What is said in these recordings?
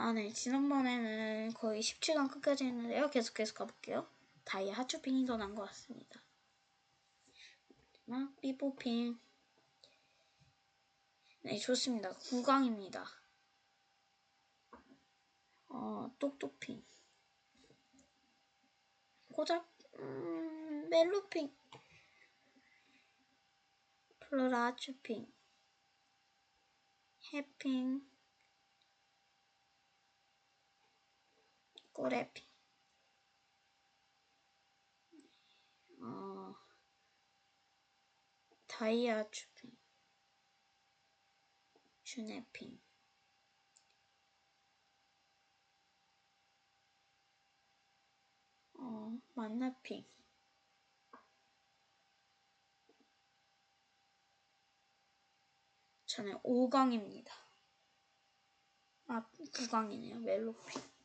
아, 네. 지난번에는 거의 17강 끝까지 했는데요. 계속해서 가볼게요. 다이아 하추핑이 더 난 것 같습니다. 막 삐뽀핑. 네, 좋습니다. 9강입니다. 어, 똑똑핑. 고작, 음, 멜로핑. 플로라추핑. 해핑. 꼬레핑. 어, 다이아 추핑. 슈네핑. 어, 만나핑. 저는 5강입니다. 아, 9강이네요. 멜로핑.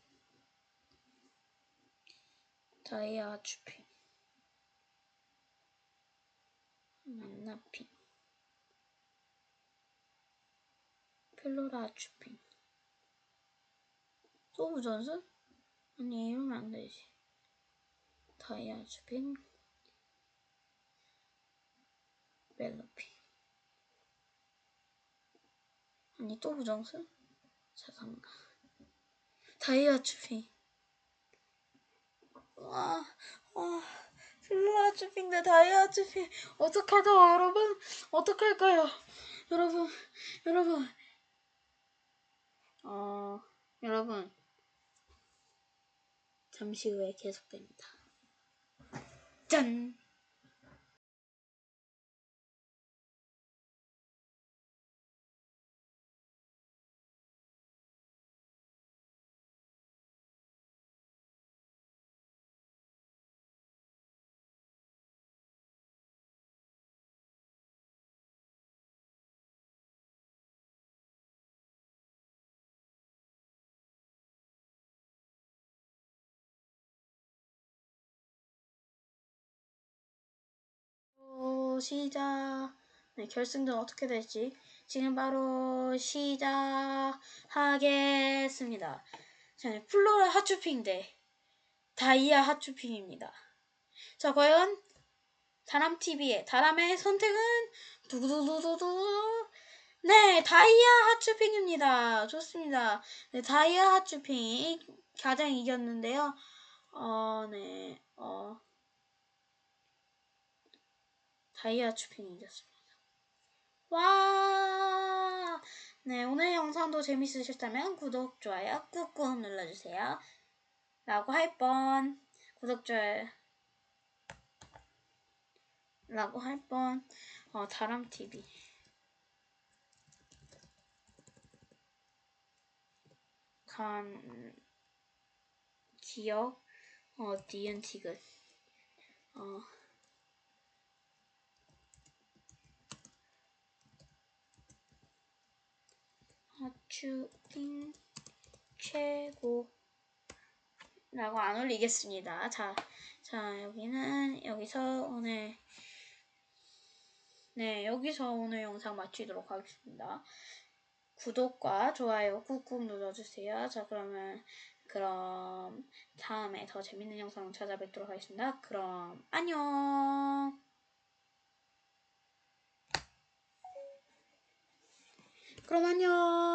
다이아 추핑. 만나핑. 플로라 추핑. 소부 전술? 아니, 이러면 안 되지. 다이아 추핑. 멜로핑. 아니, 또 부정술? 잠깐만. 다이아 추핑. 와, 와, 플로라 추핑 대 다이아 추핑. 어떡하죠, 여러분? 어떡할까요? 여러분, 여러분. 어, 여러분. 잠시 후에 계속됩니다. 짠! 어, 시작. 네, 결승전 어떻게 될지 지금 바로 시작하겠습니다. 자, 플로라 하추핑 대 다이아 하추핑입니다. 자, 과연 다람TV의 다람의 선택은 두구두구두구 네, 다이아 하추핑입니다. 좋습니다. 네, 다이아 하추핑 가장 이겼는데요. 어, 네, 어. 다이아 추핑이 이겼습니다. 와! 네, 오늘 영상도 재밌으셨다면 구독, 좋아요 꾹꾹 눌러주세요. 라고 할 뻔, 구독, 좋아요. 라고 할 뻔, 어, 다람TV. 간, 기억, 어, 디은 티글. 어, 하추핑 최고 라고 안 올리겠습니다. 자, 자, 여기는 여기서 오늘 네, 여기서 오늘 영상 마치도록 하겠습니다. 구독과 좋아요 꾹꾹 눌러주세요. 자, 그러면 그럼 다음에 더 재밌는 영상 찾아뵙도록 하겠습니다. 그럼 안녕. 그럼 안녕.